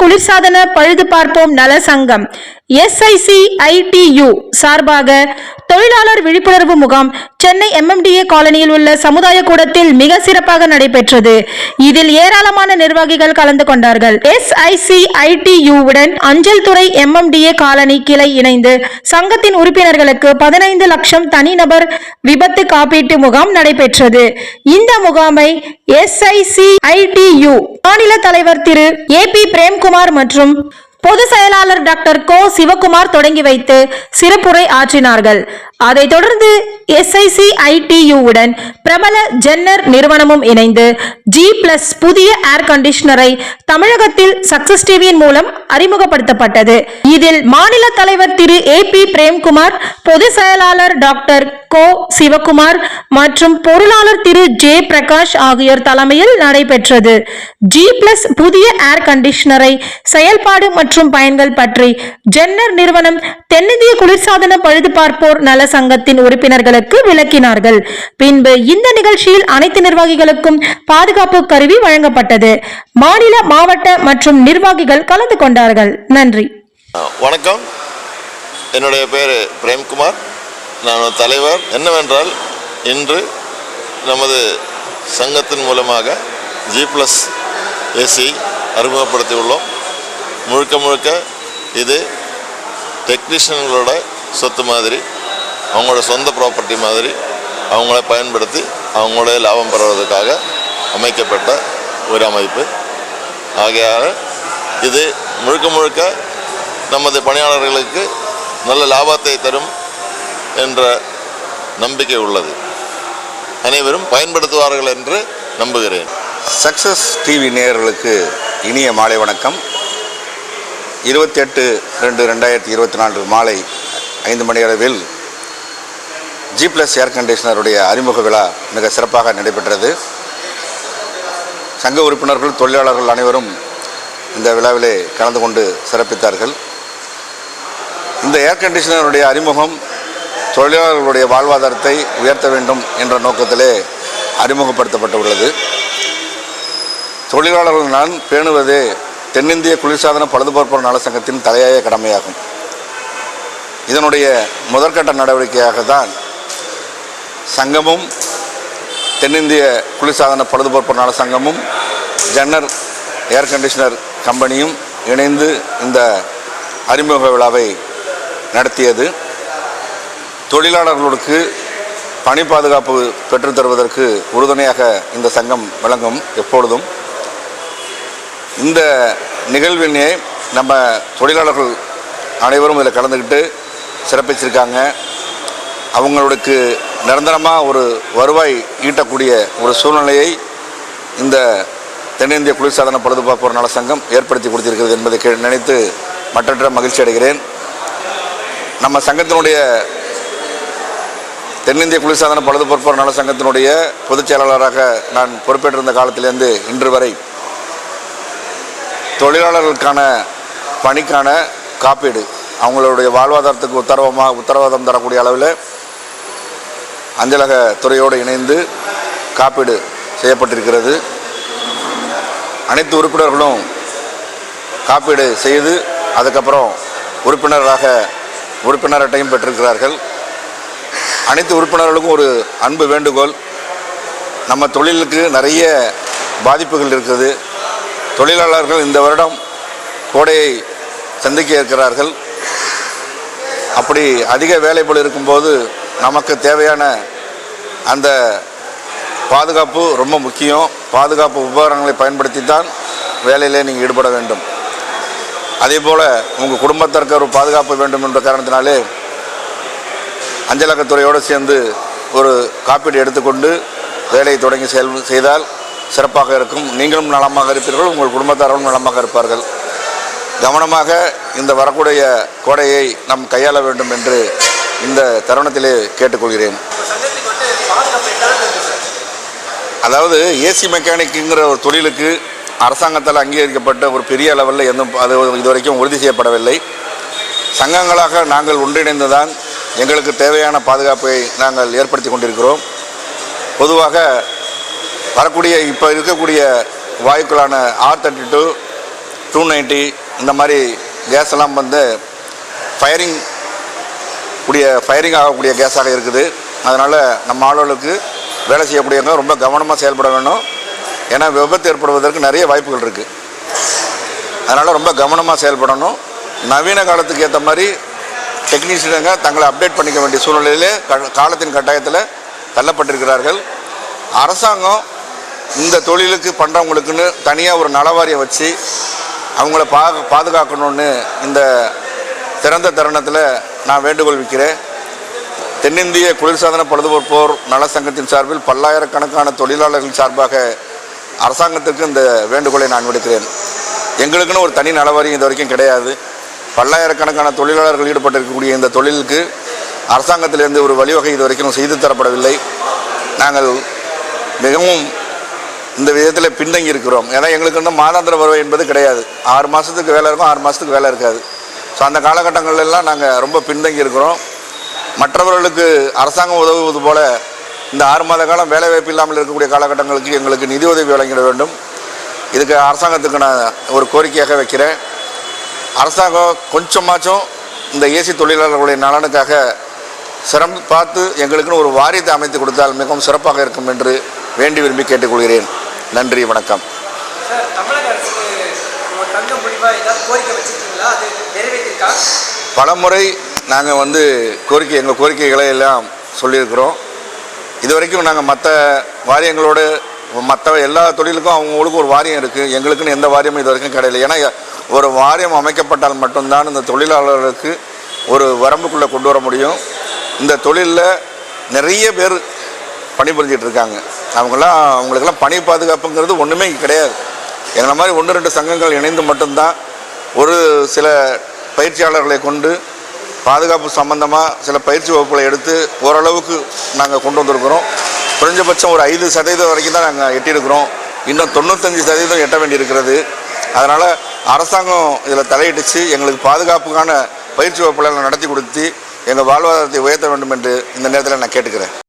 குளிர்சாதன பழுது பார்ப்போம் நல சங்கம். எஸ்ஐசி ஐடியு சார்பாக தொழிலாளர் விழிப்புணர்வு முகாம் சென்னை எம்எம்டிஏ காலனியில் உள்ள சமுதாய கூடத்தில் மிக சிறப்பாக நடைபெற்றது. இதில் ஏராளமான நிர்வாகிகள் கலந்து கொண்டார்கள். எஸ்ஐசி ஐடியுவுடன் அஞ்சல் துறை எம்எம்டிஏ காலனி கிளை இணைந்து சங்கத்தின் உறுப்பினர்களுக்கு பதினைந்து லட்சம் தனிநபர் விபத்து காப்பீட்டு முகாம் நடைபெற்றது. இந்த முகாமை எஸ்ஐசி ஐடியு மாநில தலைவர் திரு ஏ பி பிரேம்குமார் மற்றும் பொதுச் செயலாளர் டாக்டர் கோ சிவகுமார் தொடங்கி வைத்து சிறப்புரை ஆற்றினார்கள். அதைத் தொடர்ந்து எஸ்ஐசி ஐடியுடன் பிரபல ஜென்னர் நிறுவனமும் இணைந்து ஜி பிளஸ் புதிய ஏர் கண்டிஷனரை தமிழகத்தில் சக்சஸ் டிவியின் மூலம் அறிமுகப்படுத்தப்பட்டது. இதில் மாநில தலைவர் திரு ஏ பி பிரேம்குமார் பொதுச் செயலாளர் டாக்டர் கோ சிவகுமார் மற்றும் பொருளாளர் திரு ஜே பிரகாஷ் ஆகியோர் தலைமையில் நடைபெற்றது. ஜி பிளஸ் புதிய ஏர் கண்டிஷனரை செயல்பாடு மற்றும் பயன்கள் பற்றி ஜென்னர் நிறுவனம் தென்னிந்திய குளிர்சாதன பழுது பார்ப்போர் நல சங்கத்தின் உறுப்பினர்களுக்கு விளக்கினார்கள். பின்பு இந்த நிகழ்ச்சியில் அனைத்து நிர்வாகிகளுக்கும் பாதுகாப்பு கருவி வழங்கப்பட்டது. மாநில மாவட்ட மற்றும் நிர்வாகிகள் கலந்து கொண்டார்கள் நன்றி. வணக்கம். என்னுடைய பேர் பிரேம்குமார். நான் தலைவர். என்னவென்றால் இன்று நமது சங்கத்தின் மூலமாக ஜி ப்ளஸ் ஏசி அறிமுகப்படுத்தியுள்ளோம். முழுக்க முழுக்க இது டெக்னீஷியன்களோட சொத்து மாதிரி அவங்களோட சொந்த ப்ராப்பர்ட்டி மாதிரி அவங்கள பயன்படுத்தி அவங்களோட லாபம் பெறுவதற்காக அமைக்கப்பட்ட ஒரு அமைப்பு. ஆகையால் இது முழுக்க முழுக்க நமது பணியாளர்களுக்கு நல்ல லாபத்தை தரும் என்ற நம்பிக்கை உள்ளது. அனைவரும் பயன்படுத்துவார்கள் என்று நம்புகிறேன். சக்ஸஸ் டிவி நேயர்களுக்கு இனிய மாலை வணக்கம். இருபத்தி எட்டு ரெண்டு ரெண்டாயிரத்தி இருபத்தி நான்கு மாலை ஐந்து மணி அளவில் ஜி ப்ளஸ் ஏர் கண்டிஷனருடைய அறிமுக விழா மிக சிறப்பாக நடைபெற்றது. சங்க உறுப்பினர்கள் தொழிலாளர்கள் அனைவரும் இந்த விழாவிலே கலந்து கொண்டு சிறப்பித்தார்கள். இந்த ஏர் கண்டிஷனருடைய அறிமுகம் தொழிலாளர்களுடைய வாழ்வாதாரத்தை உயர்த்த வேண்டும் என்ற நோக்கத்திலே அறிமுகப்படுத்தப்பட்டுள்ளது. தொழிலாளர்கள் நான் பேணுவதே தென்னிந்திய குளிர்சாதன பழுதுபார்ப்போர் நல சங்கத்தின் தலையாய கடமையாகும். இதனுடைய முதற்கட்ட நடவடிக்கையாக தான் சங்கமும் தென்னிந்திய குளிர்சாதன பழுதுபார்ப்போர் நல சங்கமும் ஜன்னர் ஏர் கண்டிஷனர் கம்பெனியும் இணைந்து இந்த அறிமுக விழாவை நடத்தியது. தொழிலாளர்களுக்கு பணி பாதுகாப்பு பெற்றுத் தருவதற்கு உறுதுணையாக இந்த சங்கம் விளங்கும் எப்பொழுதும். இந்த நிகழ்வினை நம்ம தொழிலாளர்கள் அனைவரும் இதில் கலந்துக்கிட்டு சிறப்பிச்சிருக்காங்க. அவங்களுக்கு நிரந்தரமாக ஒரு வருவாய் ஈட்டக்கூடிய ஒரு சூழ்நிலையை இந்த தென்னிந்திய குளிர்சாதன பழுதுபார்ப்போர் நல சங்கம் ஏற்படுத்தி கொடுத்திருக்கிறது என்பதை நினைத்து மற்றற்ற மகிழ்ச்சி அடைகிறேன். நம்ம சங்கத்தினுடைய தென்னிந்திய குளிர்சாதன பழுதுபார்ப்போர் நல சங்கத்தினுடைய பொதுச் செயலாளராக நான் பொறுப்பேற்றிருந்த காலத்திலேருந்து இன்று வரை தொழிலாளர்களுக்கான பணிக்கான காப்பீடு அவங்களுடைய வாழ்வாதாரத்துக்கு உத்தரவமாக உத்தரவாதம் தரக்கூடிய அளவில் அஞ்சலக துறையோடு இணைந்து காப்பீடு செய்யப்பட்டிருக்கிறது. அனைத்து உறுப்பினர்களும் காப்பீடு செய்து அதுக்கப்புறம் உறுப்பினராக உறுப்பினர் அட்டையும் பெற்றிருக்கிறார்கள். அனைத்து உறுப்பினர்களுக்கும் ஒரு அன்பு வேண்டுகோள். நம்ம தொழிலுக்கு நிறைய பாதிப்புகள் இருக்குது. தொழிலாளர்கள் இந்த வருடம் கோடையை சந்திக்க இருக்கிறார்கள். அப்படி அதிக வேலைப்பள் இருக்கும்போது நமக்கு தேவையான அந்த பாதுகாப்பு ரொம்ப முக்கியம். பாதுகாப்பு உபகரணங்களை பயன்படுத்தி தான் வேலையிலே நீங்கள் ஈடுபட வேண்டும். அதே போல் உங்கள் குடும்பத்திற்கு ஒரு பாதுகாப்பு வேண்டும் என்ற காரணத்தினாலே அஞ்சலகத்துறையோடு சேர்ந்து ஒரு காப்பீடு எடுத்துக்கொண்டு வேலையை தொடங்கி செயல் செய்தால் சிறப்பாக இருக்கும். நீங்களும் நலமாக இருப்பீர்கள் உங்கள் குடும்பத்தாரும் நலமாக இருப்பார்கள். கவனமாக இந்த வரக்கூடிய கோடையை நாம் கையாள வேண்டும் என்று இந்த தருணத்திலே கேட்டுக்கொள்கிறேன். அதாவது ஏசி மெக்கானிக்குங்கிற ஒரு தொழிலுக்கு அரசாங்கத்தால் அங்கீகரிக்கப்பட்ட ஒரு பெரிய லெவலில் எதுவும் அது இதுவரைக்கும் உறுதி செய்யப்படவில்லை. சங்கங்களாக நாங்கள் ஒன்றிணைந்து தான் எங்களுக்கு தேவையான பாதுகாப்பை நாங்கள் ஏற்படுத்தி கொண்டிருக்கிறோம். பொதுவாக வரக்கூடிய இப்போ இருக்கக்கூடிய வாயுக்களான R thirty two two ninety இந்த மாதிரி கேஸ் எல்லாம் வந்து ஃபயரிங் கூடிய ஃபயரிங் ஆகக்கூடிய கேஸாக இருக்குது. அதனால் நம்ம ஆளுகளுக்கு வேலை செய்யக்கூடியவங்க ரொம்ப கவனமாக செயல்பட வேணும். ஏன்னா விபத்து ஏற்படுவதற்கு நிறைய வாய்ப்புகள் இருக்குது அதனால் ரொம்ப கவனமாக செயல்படணும். நவீன காலத்துக்கு ஏற்ற மாதிரி டெக்னீஷியனுங்க தங்களை அப்டேட் பண்ணிக்க வேண்டிய சூழ்நிலையிலே க- காலத்தின் கட்டாயத்தில் தள்ளப்பட்டிருக்கிறார்கள். அரசாங்கம் இந்த தொழிலுக்கு பண்ணுறவங்களுக்குன்னு தனியாக ஒரு நலவாரியம் வச்சு அவங்கள பா பாதுகாக்கணும்னு இந்த திறந்த தருணத்தில் நான் வேண்டுகோள் விற்கிறேன் தென்னிந்திய குளிர்சாதன பழுதுபோர் நல சங்கத்தின் சார்பில் பல்லாயிரக்கணக்கான தொழிலாளர்கள் சார்பாக அரசாங்கத்திற்கு இந்த வேண்டுகோளை நான் விடுக்கிறேன். எங்களுக்குன்னு ஒரு தனி நலவாரியம் இது வரைக்கும் கிடையாது. பல்லாயிரக்கணக்கான தொழிலாளர்கள் ஈடுபட்டிருக்கக்கூடிய இந்த தொழிலுக்கு அரசாங்கத்திலிருந்து ஒரு வழிவகை இது வரைக்கும் செய்து தரப்படவில்லை. நாங்கள் மிகவும் இந்த விதத்தில் பின்தங்கி இருக்கிறோம். ஏன்னா எங்களுக்கு இன்னும் மாதாந்திர வருவாய் என்பது கிடையாது. ஆறு மாதத்துக்கு வேலை இருக்கும் ஆறு மாதத்துக்கு வேலை இருக்காது. ஸோ அந்த காலகட்டங்கள்லெல்லாம் நாங்கள் ரொம்ப பின்தங்கி இருக்கிறோம். மற்றவர்களுக்கு அரசாங்கம் உதவுவது போல இந்த ஆறு மாத காலம் வேலை வாய்ப்பு இல்லாமல் இருக்கக்கூடிய காலகட்டங்களுக்கு எங்களுக்கு நிதி உதவி வழங்கிட வேண்டும். இதுக்கு அரசாங்கத்துக்கு நான் ஒரு கோரிக்கையாக வைக்கிறேன். அரசாங்கம் கொஞ்சமாச்சும் இந்த ஏசி தொழிலாளர்களுடைய நலனுக்காக சிரம் பார்த்து எங்களுக்குன்னு ஒரு வாரியத்தை அமைத்து கொடுத்தால் மிகவும் சிறப்பாக இருக்கும் என்று வேண்டி விரும்பி கேட்டுக்கொள்கிறேன். நன்றி வணக்கம். தமிழக நாங்கள் வந்து கோரிக்கை எங்கள் கோரிக்கைகளை எல்லாம் சொல்லியிருக்கிறோம். இது வரைக்கும் நாங்கள் மற்ற வாரியங்களோடு மற்ற எல்லா தொழிலுக்கும் அவங்களுக்கு ஒரு வாரியம் இருக்குது எங்களுக்குன்னு எந்த வாரியமும் இது வரைக்கும் கிடையாது ஏன்னா ஒரு வாரியம் அமைக்கப்பட்டால் மட்டும்தான் இந்த தொழிலாளர்களுக்கு ஒரு வரம்புக்குள்ளே கொண்டு வர முடியும். இந்த தொழிலில் நிறைய பேர் பணிபுரிஞ்சிட்டு இருக்காங்க. அவங்கெல்லாம் அவங்களுக்கெல்லாம் பணி பாதுகாப்புங்கிறது ஒன்றுமே கிடையாது. எங்களை மாதிரி ஒன்று ரெண்டு சங்கங்கள் இணைந்து மட்டும்தான் ஒரு சில பயிற்சியாளர்களை கொண்டு பாதுகாப்பு சம்பந்தமாக சில பயிற்சி வகுப்புகளை எடுத்து ஓரளவுக்கு நாங்கள் கொண்டு வந்திருக்கிறோம். குறைஞ்சபட்சம் ஒரு ஐந்து சதவீதம் வரைக்கும் தான் நாங்கள் எட்டியிருக்கிறோம். இன்னும் தொண்ணூத்தஞ்சு சதவீதம் எட்ட வேண்டியிருக்கிறது. அதனால் அரசாங்கம் இதில் தலையிட்டுச்சு. எங்களுக்கு பாதுகாப்புக்கான பயிற்சி வகுப்புகளை நடத்தி கொடுத்து எங்கள் வாழ்வாதாரத்தை உயர்த்த வேண்டும் என்று இந்த நேரத்தில் நான் கேட்டுக்கிறேன்.